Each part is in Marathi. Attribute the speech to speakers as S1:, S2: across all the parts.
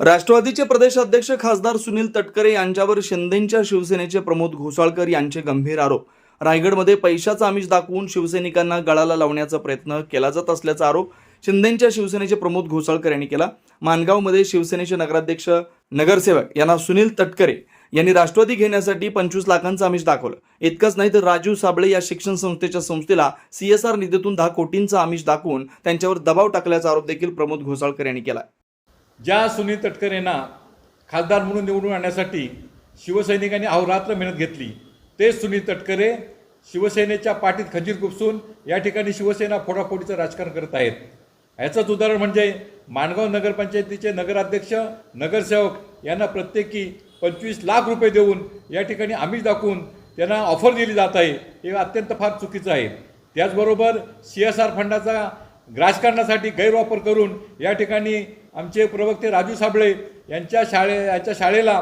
S1: राष्ट्रवादीचे प्रदेशाध्यक्ष खासदार सुनील तटकरे यांच्यावर शिंदेच्या शिवसेनेचे प्रमोद घोसाळकर यांचे गंभीर आरोप. रायगडमध्ये पैशाचा आमिष दाखवून शिवसैनिकांना गळाला लावण्याचा प्रयत्न केला जात असल्याचा आरोप शिंदेच्या शिवसेनेचे प्रमोद घोसाळकर यांनी केला. मानगावमध्ये शिवसेनेचे नगराध्यक्ष नगरसेवक यांना सुनील तटकरे यांनी राष्ट्रवादी घेण्यासाठी पंचवीस लाखांचं आमिष दाखवलं. इतकंच नाही तर राजू साबळे या शिक्षण संस्थेच्या संस्थेला सीएसआर निधीतून दहा कोटींचं आमिष दाखवून त्यांच्यावर दबाव टाकल्याचा आरोप देखील प्रमोद घोसाळकर यांनी केला.
S2: ज्या सुनील तटकर यांना खासदार म्हणून निवडून आणण्यासाठी शिवसैनिकांनी अहोरात्र मेहनत घेतली तेच सुनील तटकरे शिवसेनेच्या पाठीत खंजीर गुपसून या ठिकाणी शिवसेना फोडाफोडीचं राजकारण करत आहेत. ह्याचंच उदाहरण म्हणजे माणगाव नगरपंचायतीचे नगराध्यक्ष नगरसेवक यांना प्रत्येकी पंचवीस लाख रुपये देऊन या ठिकाणी आमिष दाखवून त्यांना ऑफर दिली जात आहे हे अत्यंत फार चुकीचं आहे. त्याचबरोबर सी एस आर फंडाचा राजकारणासाठी गैरवापर करून या ठिकाणी आमचे प्रवक्ते राजू साबळे यांच्या शाळे यांच्या शाळेला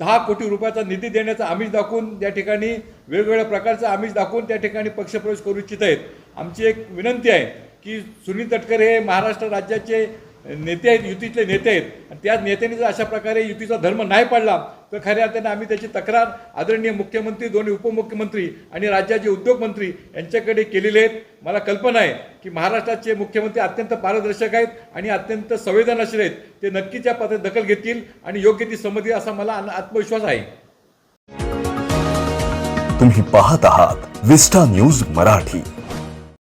S2: दहा कोटी रुपयाचा निधी देण्याचा आमिष दाखवून त्या ठिकाणी वेगवेगळ्या प्रकारचा आमिष दाखवून त्या ठिकाणी पक्षप्रवेश करू इच्छित आहेत. आमची एक विनंती आहे की सुनील तटकरे हे महाराष्ट्र राज्याचे नेते आहेत युतीतले नेते आहेत. आणि त्या नेत्यांनी जर अशा प्रकारे युतीचा धर्म नाही पाडला तर खऱ्या अर्थाने आम्ही त्याची तक्रार आदरणीय मुख्यमंत्री दोन्ही उपमुख्यमंत्री आणि राज्याचे उद्योगमंत्री यांच्याकडे केलेले आहेत. मला कल्पना आहे की महाराष्ट्राचे मुख्यमंत्री अत्यंत पारदर्शक आहेत आणि अत्यंत संवेदनशील आहेत. ते नक्कीच या दखल घेतील आणि योग्य ती संमती असा मला आत्मविश्वास आहे.
S3: तुम्ही पाहत आहात विस्टा न्यूज मराठी.